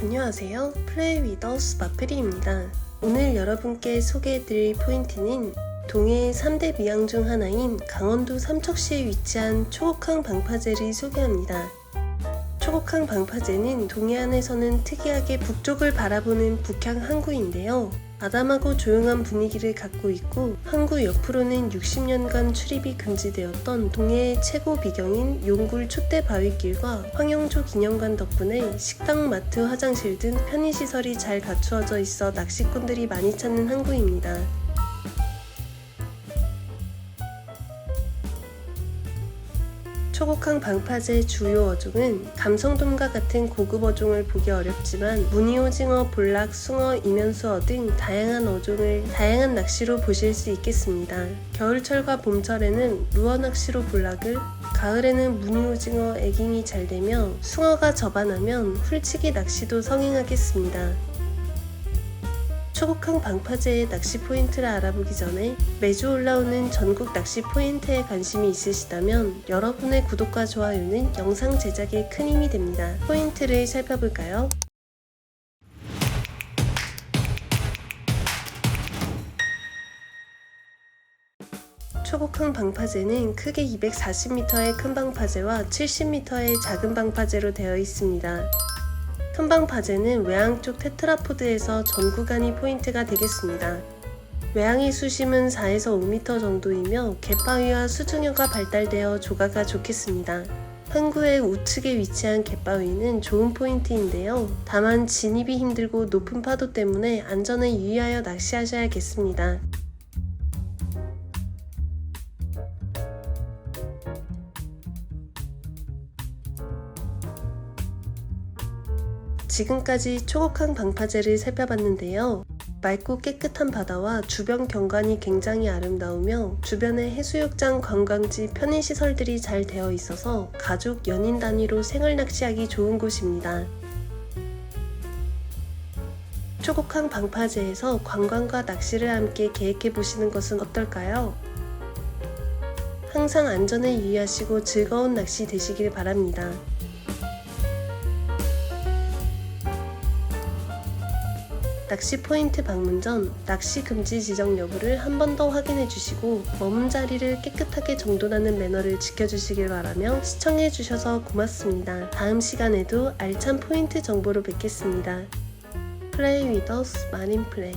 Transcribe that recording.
안녕하세요. 플레이 위더스 마프리입니다. 오늘 여러분께 소개해드릴 포인트는 동해의 3대 미항 중 하나인 강원도 삼척시에 위치한 초곡항 방파제를 소개합니다. 초곡항 방파제는 동해안에서는 특이하게 북쪽을 바라보는 북향 항구인데요. 아담하고 조용한 분위기를 갖고 있고 항구 옆으로는 60년간 출입이 금지되었던 동해의 최고 비경인 용굴 촛대 바위길과 황영조 기념관 덕분에 식당, 마트, 화장실 등 편의시설이 잘 갖추어져 있어 낚시꾼들이 많이 찾는 항구입니다. 초곡항 방파제 주요 어종은 감성돔과 같은 고급 어종을 보기 어렵지만 무늬오징어, 볼락, 숭어, 이면수어 등 다양한 어종을 다양한 낚시로 보실 수 있겠습니다. 겨울철과 봄철에는 루어 낚시로 볼락을 가을에는 무늬오징어, 애깅이 잘 되며 숭어가 접안하면 훌치기 낚시도 성행하겠습니다. 초곡항 방파제의 낚시 포인트를 알아보기 전에 매주 올라오는 전국 낚시 포인트에 관심이 있으시다면 여러분의 구독과 좋아요는 영상 제작에 큰 힘이 됩니다. 포인트를 살펴볼까요? 초곡항 방파제는 크게 240m의 큰 방파제와 70m의 작은 방파제로 되어 있습니다. 큰방 파제는 외항 쪽 테트라포드에서 전 구간이 포인트가 되겠습니다. 외항의 수심은 4에서 5m 정도이며 갯바위와 수중여가 발달되어 조가가 좋겠습니다. 항구의 우측에 위치한 갯바위는 좋은 포인트인데요. 다만 진입이 힘들고 높은 파도 때문에 안전에 유의하여 낚시하셔야겠습니다. 지금까지 초곡항 방파제를 살펴봤는데요. 맑고 깨끗한 바다와 주변 경관이 굉장히 아름다우며 주변에 해수욕장, 관광지, 편의시설들이 잘 되어 있어서 가족, 연인 단위로 생활 낚시하기 좋은 곳입니다. 초곡항 방파제에서 관광과 낚시를 함께 계획해 보시는 것은 어떨까요? 항상 안전에 유의하시고 즐거운 낚시 되시길 바랍니다. 낚시 포인트 방문 전 낚시 금지 지정 여부를 한 번 더 확인해 주시고 머문 자리를 깨끗하게 정돈하는 매너를 지켜주시길 바라며 시청해 주셔서 고맙습니다. 다음 시간에도 알찬 포인트 정보로 뵙겠습니다. 플레이 위더스 마린 플레이